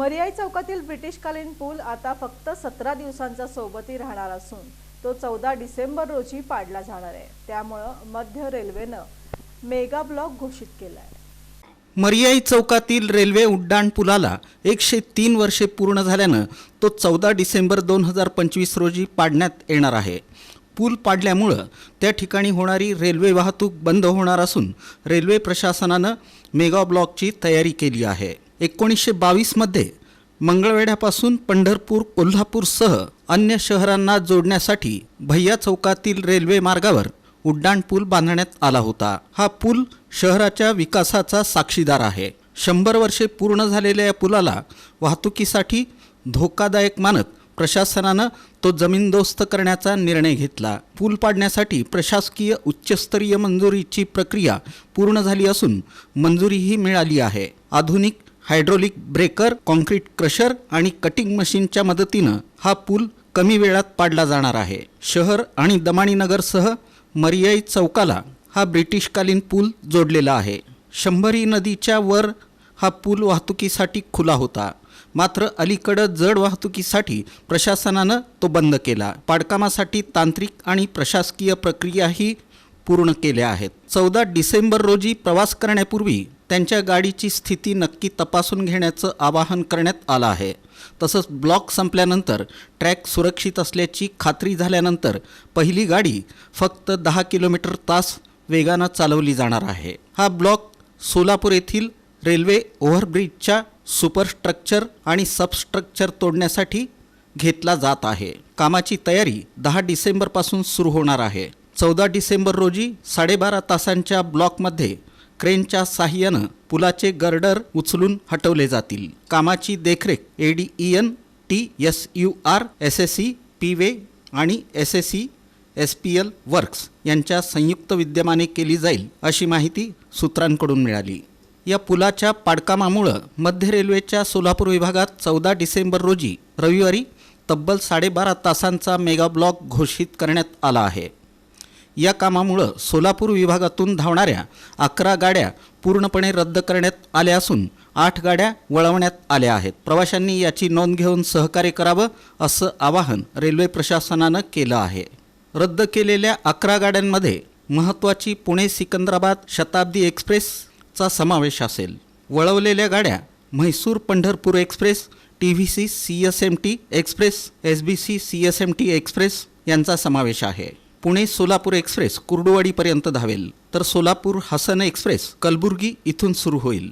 मरियाई चौकातील ब्रिटिशकालीन पूल आता फक्त सतरा दिवसांचा सोबती राहणार असून तो चौदा डिसेंबर रोजी पाडला जाणार आहे. त्यामुळं मध्य रेल्वेनं मेगा ब्लॉक घोषित केला आहे मरियाई चौकातील रेल्वे उड्डाण पुलाला एकशे तीन वर्षे पूर्ण झाल्यानं तो चौदा डिसेंबर दोन हजार पंचवीस रोजी पाडण्यात येणार आहे. पूल पाडल्यामुळं त्या ठिकाणी होणारी रेल्वे वाहतूक बंद होणार असून रेल्वे प्रशासनानं मेगा ब्लॉकची तयारी केली आहे. एकोणीसशे बावीसमध्ये मंगळवेढ्यापासून पंढरपूर कोल्हापूरसह अन्य शहरांना जोडण्यासाठी भैया चौकातील रेल्वे मार्गावर उड्डाण पूल बांधण्यात आला होता. हा पूल शहराच्या विकासाचा साक्षीदार आहे. शंभर वर्षे पूर्ण झालेल्या या पुलाला वाहतुकीसाठी धोकादायक मानत प्रशासनानं तो जमीनदोस्त करण्याचा निर्णय घेतला. पूल पाडण्यासाठी प्रशासकीय उच्चस्तरीय मंजुरीची प्रक्रिया पूर्ण झाली असून मंजुरीही मिळाली आहे. आधुनिक हायड्रोलिक ब्रेकर कॉन्क्रीट क्रशर आणि कटिंग मशीनच्या मदतीनं हा पूल कमी वेळात पाडला जाणार आहे. शहर आणि दमाणीनगरसह मरियाई चौकाला हा ब्रिटिशकालीन पूल जोडलेला आहे. शंभरी नदीच्या वर हा पूल वाहतुकीसाठी खुला होता. मात्र अलीकडं जड वाहतुकीसाठी प्रशासनानं तो बंद केला. पाडकामासाठी तांत्रिक आणि प्रशासकीय प्रक्रियाही पूर्ण केल्या आहेत. चौदा डिसेंबर रोजी प्रवास करण्यापूर्वी त्यांच्या गाडीची स्थिती नक्की तपासून घेण्याचं आवाहन करण्यात आलं आहे. तसंच ब्लॉक संपल्यानंतर ट्रॅक सुरक्षित असल्याची खात्री झाल्यानंतर पहिली गाडी फक्त दहा किलोमीटर तास वेगानं चालवली जाणार आहे. हा ब्लॉक सोलापूर येथील रेल्वे ओव्हरब्रिजच्या सुपरस्ट्रक्चर आणि सबस्ट्रक्चर तोडण्यासाठी घेतला जात आहे. कामाची तयारी दहा डिसेंबरपासून सुरू होणार आहे. चौदा डिसेंबर रोजी साडेबारा तासांच्या ब्लॉकमध्ये क्रेनच्या साह्यानं पुलाचे गर्डर उचलून हटवले जातील. कामाची देखरेख A D E N T S U R S S C P way आणि S S C S P L works यांच्या संयुक्त विद्यमाने केली जाईल अशी माहिती सूत्रांकडून मिळाली. या पुलाच्या पाडकामामुळं मध्य रेल्वेच्या सोलापूर विभागात चौदा डिसेंबर रोजी रविवारी तब्बल साडेबारा तासांचा मेगा ब्लॉक घोषित करण्यात आला आहे. या कामामुळं सोलापूर विभागातून धावणाऱ्या अकरा गाड्या पूर्णपणे रद्द करण्यात आल्या असून आठ गाड्या वळवण्यात आल्या आहेत. प्रवाशांनी याची नोंद घेऊन सहकार्य करावं असं आवाहन रेल्वे प्रशासनानं केलं आहे. रद्द केलेल्या अकरा गाड्यांमध्ये महत्त्वाची पुणे सिकंदराबाद शताब्दी एक्सप्रेसचा समावेश असेल. वळवलेल्या गाड्या Mysore Pandharpur express T V C C S M T express S B C C S M T express यांचा समावेश आहे. पुणे सोलापूर एक्सप्रेस कुर्डुवाडीपर्यंत धावेल. तर सोलापूर हसन एक्सप्रेस कलबुर्गी इथून सुरू होईल.